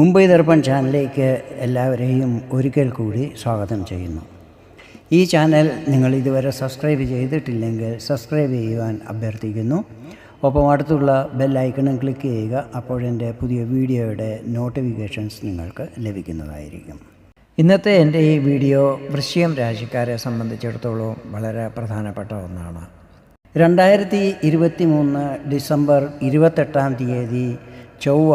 മുംബൈ ദർപ്പൺ ചാനലിലേക്ക് എല്ലാവരെയും ഒരിക്കൽ കൂടി സ്വാഗതം ചെയ്യുന്നു. ഈ ചാനൽ നിങ്ങൾ ഇതുവരെ സബ്സ്ക്രൈബ് ചെയ്തിട്ടില്ലെങ്കിൽ സബ്സ്ക്രൈബ് ചെയ്യുവാൻ അഭ്യർത്ഥിക്കുന്നു. ഒപ്പം അടുത്തുള്ള ബെല്ലൈക്കണും ക്ലിക്ക് ചെയ്യുക അപ്പോഴെന്റെ പുതിയ വീഡിയോയുടെ നോട്ടിഫിക്കേഷൻസ് നിങ്ങൾക്ക് ലഭിക്കുന്നതായിരിക്കും. ഇന്നത്തെ എന്റെ ഈ വീഡിയോ വൃശ്യം രാശിക്കാരെ സംബന്ധിച്ചിടത്തോളം വളരെ പ്രധാനപ്പെട്ട ഒന്നാണ്. രണ്ടായിരത്തി ഇരുപത്തി മൂന്ന് ഡിസംബർ ഇരുപത്തെട്ടാം തീയതി ചൊവ്വ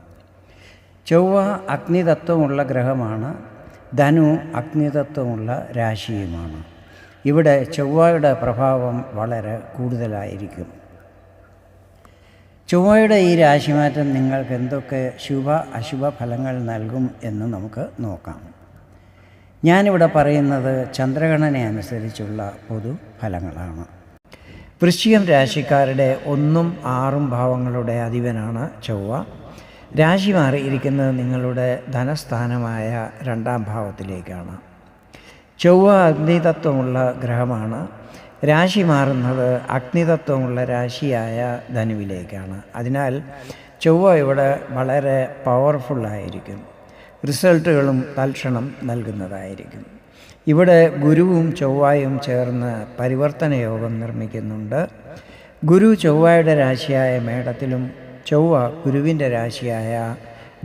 ചൊവ്വ അഗ്നിതത്വമുള്ള ഗ്രഹമാണ് ധനു അഗ്നിതത്വമുള്ള രാശിയുമാണ്. ഇവിടെ ചൊവ്വയുടെ പ്രഭാവം വളരെ കൂടുതലായിരിക്കും. ചൊവ്വയുടെ ഈ രാശിമാറ്റം നിങ്ങൾക്ക് എന്തൊക്കെ ശുഭ അശുഭ ഫലങ്ങൾ നൽകും എന്ന് നമുക്ക് നോക്കാം. ഞാനിവിടെ പറയുന്നത് ചന്ദ്രഗണന അനുസരിച്ചുള്ള പൊതു ഫലങ്ങളാണ്. വൃശ്ചികം രാശിക്കാരുടെ ഒന്നും ആറും ഭാവങ്ങളുടെ അധിപനാണ് ചൊവ്വ. രാശി മാറിയിരിക്കുന്നത് നിങ്ങളുടെ ധനസ്ഥാനമായ രണ്ടാം ഭാവത്തിലേക്കാണ്. ചൊവ്വ അഗ്നിതത്വമുള്ള ഗ്രഹമാണ്. രാശി മാറുന്നത് അഗ്നിതത്വമുള്ള രാശിയായ ധനുവിലേക്കാണ്. അതിനാൽ ചൊവ്വ ഇവിടെ വളരെ പവർഫുള്ളായിരിക്കും റിസൾട്ടുകളും തൽക്ഷണം നൽകുന്നതായിരിക്കും. ഇവിടെ ഗുരുവും ചൊവ്വായും ചേർന്ന് പരിവർത്തന യോഗം നിർമ്മിക്കുന്നുണ്ട്. ഗുരു ചൊവ്വായുടെ രാശിയായ മേടത്തിലും ചൊവ്വ ഗുരുവിന്റെ രാശിയായ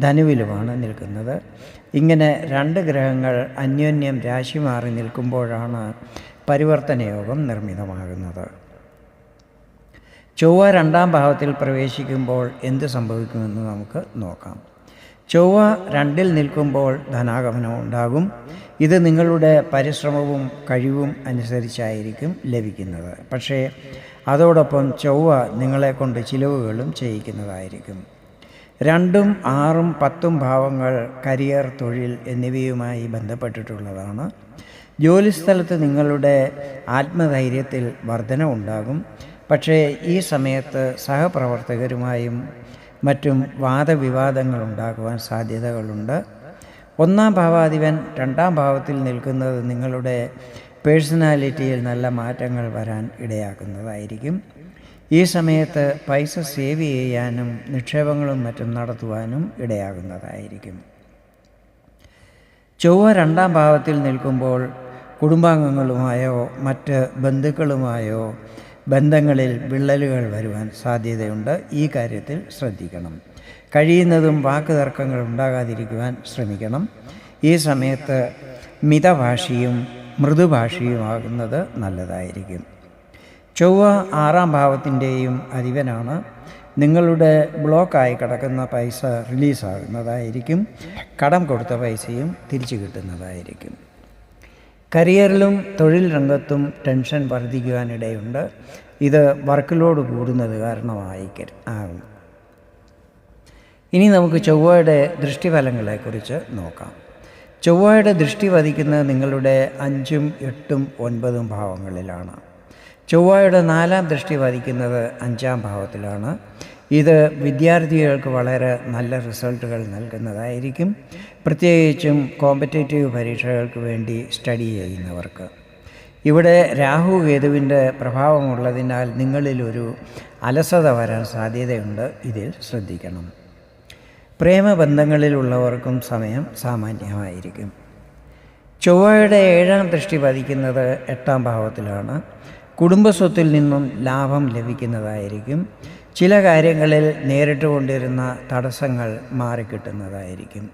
ധനുവിലുമാണ് നിൽക്കുന്നത്. ഇങ്ങനെ രണ്ട് ഗ്രഹങ്ങൾ അന്യോന്യം രാശി മാറി നിൽക്കുമ്പോഴാണ് പരിവർത്തന യോഗം നിർമ്മിതമാകുന്നത്. ചൊവ്വ രണ്ടാം ഭാവത്തിൽ പ്രവേശിക്കുമ്പോൾ എന്ത് സംഭവിക്കുമെന്ന് നമുക്ക് നോക്കാം. ചൊവ്വ രണ്ടിൽ നിൽക്കുമ്പോൾ ധനാഗമനം ഉണ്ടാകും. ഇത് നിങ്ങളുടെ പരിശ്രമവും കഴിവും അനുസരിച്ചായിരിക്കും ലഭിക്കുന്നത്. പക്ഷേ അതോടൊപ്പം ചൊവ്വ നിങ്ങളെ കൊണ്ട് ചിലവുകളും ചെയ്യിക്കുന്നതായിരിക്കും. രണ്ടും ആറും പത്തും ഭാവങ്ങൾ കരിയർ തൊഴിൽ എന്നിവയുമായി ബന്ധപ്പെട്ടിട്ടുള്ളതാണ്. ജോലിസ്ഥലത്ത് നിങ്ങളുടെ ആത്മധൈര്യത്തിൽ വർധന ഉണ്ടാകും. പക്ഷേ ഈ സമയത്ത് സഹപ്രവർത്തകരുമായും മറ്റും വാദവിവാദങ്ങൾ ഉണ്ടാകുവാൻ സാധ്യതകളുണ്ട്. ഒന്നാം ഭാവാധിപൻ രണ്ടാം ഭാവത്തിൽ നിൽക്കുന്നത് നിങ്ങളുടെ പേഴ്സണാലിറ്റിയിൽ നല്ല മാറ്റങ്ങൾ വരാൻ ഇടയാക്കുന്നതായിരിക്കും. ഈ സമയത്ത് പൈസ സേവ് ചെയ്യാനും നിക്ഷേപങ്ങളും മറ്റും നടത്തുവാനും ഇടയാകുന്നതായിരിക്കും. ചൊവ്വ രണ്ടാം ഭാവത്തിൽ നിൽക്കുമ്പോൾ കുടുംബാംഗങ്ങളുമായോ മറ്റ് ബന്ധുക്കളുമായോ ബന്ധങ്ങളിൽ വിള്ളലുകൾ വരുവാൻ സാധ്യതയുണ്ട്. ഈ കാര്യത്തിൽ ശ്രദ്ധിക്കണം. കഴിയുന്നതും വാക്ക് തർക്കങ്ങൾ ഉണ്ടാകാതിരിക്കുവാൻ ശ്രമിക്കണം. ഈ സമയത്ത് മിതഭാഷിയും മൃദുഭാഷിയുമാകുന്നത് നല്ലതായിരിക്കും. ചൊവ്വ ആറാം ഭാവത്തിന്റെയും അധിപനാണ് നിങ്ങളുടെ ബ്ലോക്കായി കിടക്കുന്ന പൈസ റിലീസാകുന്നതായിരിക്കും. കടം കൊടുത്ത പൈസയും തിരിച്ചു കിട്ടുന്നതായിരിക്കും. കരിയറിലും തൊഴിൽ രംഗത്തും ടെൻഷൻ വർദ്ധിക്കുവാനിടയുണ്ട്. ഇത് വർക്ക് ലോഡ് കൂടുന്നത് കാരണമായി ആകും. ഇനി നമുക്ക് ചൊവ്വയുടെ ദൃഷ്ടിഫലങ്ങളെക്കുറിച്ച് നോക്കാം. ചൊവ്വയുടെ ദൃഷ്ടി വധിക്കുന്നത് നിങ്ങളുടെ അഞ്ചും എട്ടും ഒൻപതും ഭാവങ്ങളിലാണ്. ചൊവ്വയുടെ നാലാം ദൃഷ്ടി വധിക്കുന്നത് അഞ്ചാം ഭാവത്തിലാണ്. ഇത് വിദ്യാർത്ഥികൾക്ക് വളരെ നല്ല റിസൾട്ടുകൾ നൽകുന്നതായിരിക്കും. പ്രത്യേകിച്ചും കോമ്പറ്റേറ്റീവ് പരീക്ഷകൾക്ക് വേണ്ടി സ്റ്റഡി ചെയ്യുന്നവർക്ക്. ഇവിടെ രാഹു കേതുവിന്റെ പ്രഭാവമുള്ളതിനാൽ നിങ്ങളിലൊരു അലസത വരാൻ സാധ്യതയുണ്ട്. ഇതിൽ ശ്രദ്ധിക്കണം. പ്രേമബന്ധങ്ങളിലുള്ളവർക്കും സമയം സാമാന്യമായിരിക്കും. ചൊവ്വയുടെ ഏഴാം ദൃഷ്ടി പതിക്കുന്നത് എട്ടാം ഭാവത്തിലാണ്. കുടുംബസ്വത്തിൽ നിന്നും ലാഭം ലഭിക്കുന്നതായിരിക്കും. ചില കാര്യങ്ങളിൽ നേരിട്ട് കൊണ്ടിരുന്ന തടസ്സങ്ങൾ മാറിക്കിട്ടുന്നതായിരിക്കും.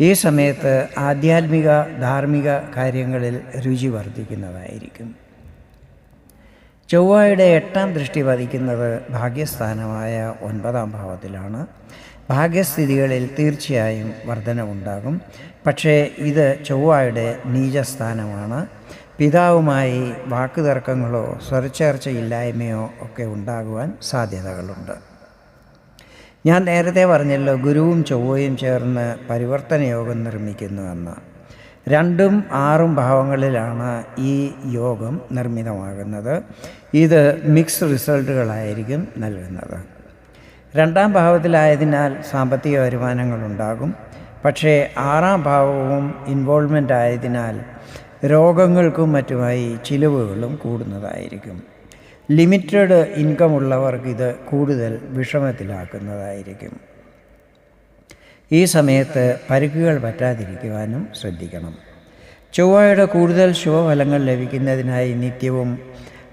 ഈ സമയത്ത് ആധ്യാത്മിക ധാർമ്മിക കാര്യങ്ങളിൽ രുചി വർദ്ധിക്കുന്നതായിരിക്കും. ചൊവ്വയുടെ എട്ടാം ദൃഷ്ടി പതിക്കുന്നത് ഭാഗ്യസ്ഥാനമായ ഒൻപതാം ഭാവത്തിലാണ്. ഭാഗ്യസ്ഥിതികളിൽ തീർച്ചയായും വർധനവുണ്ടാകും. പക്ഷേ ഇത് ചൊവ്വയുടെ നീചസ്ഥാനമാണ്. പിതാവുമായി വാക്കുതർക്കങ്ങളോ സ്വരച്ചേർച്ചയില്ലായ്മയോ ഒക്കെ ഉണ്ടാകുവാൻ സാധ്യതകളുണ്ട്. ഞാൻ നേരത്തെ പറഞ്ഞല്ലോ ഗുരുവും ചൊവ്വയും ചേർന്ന് പരിവർത്തന യോഗം നിർമ്മിക്കുന്നുവെന്ന് രണ്ടും ആറും ഭാവങ്ങളിലാണ് ഈ യോഗം നിർമ്മിതമാകുന്നത്. ഇത് മിക്സ് റിസൾട്ടുകളായിരിക്കും നൽകുന്നത്. രണ്ടാം ഭാവത്തിലായതിനാൽ സാമ്പത്തിക വരുമാനങ്ങളുണ്ടാകും. പക്ഷേ ആറാം ഭാവവും ഇൻവോൾവ്മെന്റ് ആയതിനാൽ രോഗങ്ങൾക്കും മറ്റുമായി ചിലവുകളും കൂടുന്നതായിരിക്കും. ലിമിറ്റഡ് ഇൻകം ഉള്ളവർക്ക് ഇത് കൂടുതൽ വിഷമത്തിലാക്കുന്നതായിരിക്കും. ഈ സമയത്ത് പരുക്കുകൾ പറ്റാതിരിക്കുവാനും ശ്രദ്ധിക്കണം. ചൊവ്വയുടെ കൂടുതൽ ശുഭഫലങ്ങൾ ലഭിക്കുന്നതിനായി നിത്യവും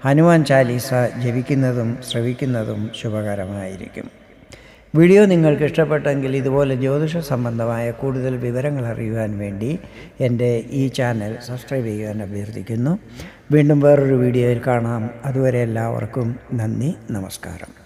ഹനുമാൻ ചാലീസ ജപിക്കുന്നതും ശ്രവിക്കുന്നതും ശുഭകരമായിരിക്കും. വീഡിയോ നിങ്ങൾക്ക് ഇഷ്ടപ്പെട്ടെങ്കിൽ ഇതുപോലെ ജ്യോതിഷ സംബന്ധമായ കൂടുതൽ വിവരങ്ങൾ അറിയുവാൻ വേണ്ടി എന്റെ ഈ ചാനൽ സബ്സ്ക്രൈബ് ചെയ്യുവാൻ അഭ്യർത്ഥിക്കുന്നു. വീണ്ടും വേറൊരു വീഡിയോയിൽ കാണാം. അതുവരെ എല്ലാവർക്കും നന്ദി നമസ്കാരം.